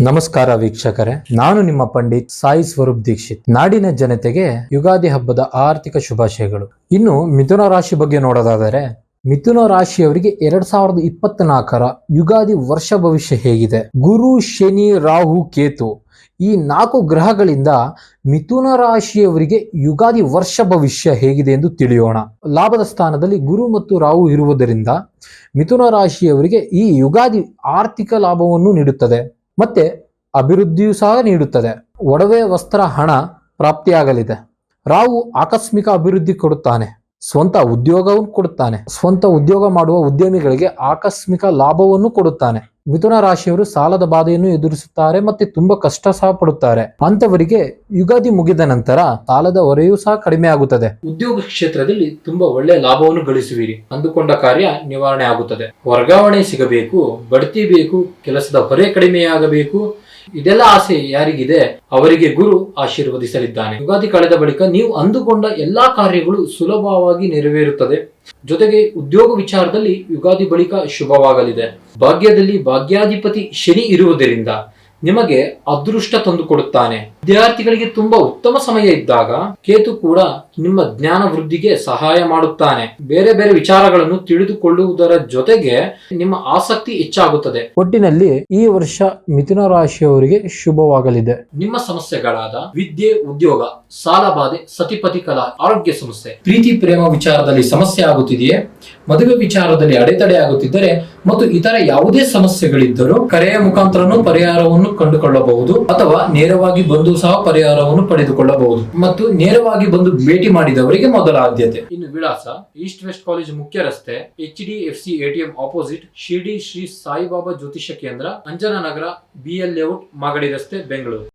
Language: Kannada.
ನಮಸ್ಕಾರ ವೀಕ್ಷಕರೇ. ನಾನು ನಿಮ್ಮ ಪಂಡಿತ್ ಸಾಯಿ ಸ್ವರೂಪ್ ದೀಕ್ಷಿತ್. ನಾಡಿನ ಜನತೆಗೆ ಯುಗಾದಿ ಹಬ್ಬದ ಆರ್ಥಿಕ ಶುಭಾಶಯಗಳು. ಇನ್ನು ಮಿಥುನ ರಾಶಿ ಬಗ್ಗೆ ನೋಡೋದಾದರೆ, ಮಿಥುನ ರಾಶಿಯವರಿಗೆ ಎರಡ್ ಸಾವಿರದ ಇಪ್ಪತ್ನಾಲ್ಕರ ಯುಗಾದಿ ವರ್ಷ ಭವಿಷ್ಯ ಹೇಗಿದೆ. ಗುರು, ಶನಿ, ರಾಹು, ಕೇತು ಈ ನಾಲ್ಕು ಗ್ರಹಗಳಿಂದ ಮಿಥುನ ರಾಶಿಯವರಿಗೆ ಯುಗಾದಿ ವರ್ಷ ಭವಿಷ್ಯ ಹೇಗಿದೆ ಎಂದು ತಿಳಿಯೋಣ. ಲಾಭದ ಸ್ಥಾನದಲ್ಲಿ ಗುರು ಮತ್ತು ರಾಹು ಇರುವುದರಿಂದ ಮಿಥುನ ರಾಶಿಯವರಿಗೆ ಈ ಯುಗಾದಿ ಆರ್ಥಿಕ ಲಾಭವನ್ನು ನೀಡುತ್ತದೆ. ಮತ್ತೆ ಅಭಿವೃದ್ಧಿಯೂ ಸಹ ನೀಡುತ್ತದೆ. ಒಡವೆ ವಸ್ತ್ರ ಹಣ ಪ್ರಾಪ್ತಿಯಾಗಲಿದೆ. ರಾವು ಆಕಸ್ಮಿಕ ಅಭಿವೃದ್ಧಿ ಕೊಡುತ್ತಾನೆ. ಸ್ವಂತ ಉದ್ಯೋಗವನ್ನು ಕೊಡುತ್ತಾನೆ. ಸ್ವಂತ ಉದ್ಯೋಗ ಮಾಡುವ ಉದ್ಯಮಿಗಳಿಗೆ ಆಕಸ್ಮಿಕ ಲಾಭವನ್ನು ಕೊಡುತ್ತಾನೆ. ಮಿಥುನ ರಾಶಿಯವರು ಸಾಲದ ಬಾಧೆಯನ್ನು ಎದುರಿಸುತ್ತಾರೆ ಮತ್ತೆ ತುಂಬಾ ಕಷ್ಟ ಸಹ ಪಡುತ್ತಾರೆ. ಅಂತವರಿಗೆ ಯುಗಾದಿ ಮುಗಿದ ನಂತರ ಸಾಲದ ಹೊರೆಯೂ ಸಹ ಕಡಿಮೆ ಆಗುತ್ತದೆ. ಉದ್ಯೋಗ ಕ್ಷೇತ್ರದಲ್ಲಿ ತುಂಬಾ ಒಳ್ಳೆಯ ಲಾಭವನ್ನು ಗಳಿಸುವಿರಿ. ಅಂದುಕೊಂಡ ಕಾರ್ಯ ನಿವಾರಣೆ ಆಗುತ್ತದೆ. ವರ್ಗಾವಣೆ ಸಿಗಬೇಕು, ಬಡ್ತಿ ಬೇಕು, ಕೆಲಸದ ಹೊರೆ ಕಡಿಮೆಯಾಗಬೇಕು ಇದೆಲ್ಲ ಆಸೆ ಯಾರಿಗಿದೆ? ಅವರಿಗೆ ಗುರು ಆಶೀರ್ವದಿಸಲಿದ್ದಾನೆ. ಯುಗಾದಿ ಕಳೆದ ಬಳಿಕ ನೀವು ಅಂದುಕೊಂಡ ಎಲ್ಲಾ ಕಾರ್ಯಗಳು ಸುಲಭವಾಗಿ ನೆರವೇರುತ್ತದೆ. ಜೊತೆಗೆ ಉದ್ಯೋಗ ವಿಚಾರದಲ್ಲಿ ಯುಗಾದಿ ಬಳಿಕ ಶುಭವಾಗಲಿದೆ. ಭಾಗ್ಯದಲ್ಲಿ ಭಾಗ್ಯಾಧಿಪತಿ ಶನಿ ಇರುವುದರಿಂದ ನಿಮಗೆ ಅದೃಷ್ಟ ತಂದುಕೊಡುತ್ತಾನೆ. ವಿದ್ಯಾರ್ಥಿಗಳಿಗೆ ತುಂಬಾ ಉತ್ತಮ ಸಮಯ ಇದ್ದಾಗ ಕೇತು ಕೂಡ ನಿಮ್ಮ ಜ್ಞಾನ ವೃದ್ಧಿಗೆ ಸಹಾಯ ಮಾಡುತ್ತಾನೆ. ಬೇರೆ ಬೇರೆ ವಿಚಾರಗಳನ್ನು ತಿಳಿದುಕೊಳ್ಳುವುದರ ಜೊತೆಗೆ ನಿಮ್ಮ ಆಸಕ್ತಿ ಹೆಚ್ಚಾಗುತ್ತದೆ. ಒಟ್ಟಿನಲ್ಲಿ ಈ ವರ್ಷ ಮಿಥುನ ರಾಶಿಯವರಿಗೆ ಶುಭವಾಗಲಿದೆ. ನಿಮ್ಮ ಸಮಸ್ಯೆಗಳಾದ ವಿದ್ಯೆ ಉದ್ಯೋಗ ಸಾಲ ಬಾಧೆ ಸತಿಪತಿ ಕಲಾ ಆರೋಗ್ಯ ಸಮಸ್ಯೆ ಪ್ರೀತಿ ಪ್ರೇಮ ವಿಚಾರದಲ್ಲಿ ಸಮಸ್ಯೆ ಆಗುತ್ತಿದೆಯೇ? ಮದುವೆ ವಿಚಾರದಲ್ಲಿ ಅಡೆತಡೆ ಆಗುತ್ತಿದ್ದರೆ ಮತ್ತು ಇತರ ಯಾವುದೇ ಸಮಸ್ಯೆಗಳಿದ್ದರೂ ಕರೆಯ ಮುಖಾಂತರನೂ ಪರಿಹಾರವನ್ನು ಕಂಡುಕೊಳ್ಳಬಹುದು ಅಥವಾ ನೇರವಾಗಿ ಬಂದು ಸಹ ಪರಿಹಾರವನ್ನು ಪಡೆದುಕೊಳ್ಳಬಹುದು. ಮತ್ತು ನೇರವಾಗಿ ಬಂದು ಭೇಟಿ ಮಾಡಿದವರಿಗೆ ಮೊದಲ ಆದ್ಯತೆ. ಇನ್ನು ವಿಳಾಸ ಈಸ್ಟ್ ವೆಸ್ಟ್ ಕಾಲೇಜ್ ಮುಖ್ಯ ರಸ್ತೆ H D F C ATM opposite Shirdi Shri Saibaba ಜ್ಯೋತಿಷ್ಯ ಕೇಂದ್ರ ಅಂಜನಾ ನಗರ ಬಿಎಲ್ ಲೇಔಟ್ ಮಾಗಡಿ ರಸ್ತೆ ಬೆಂಗಳೂರು.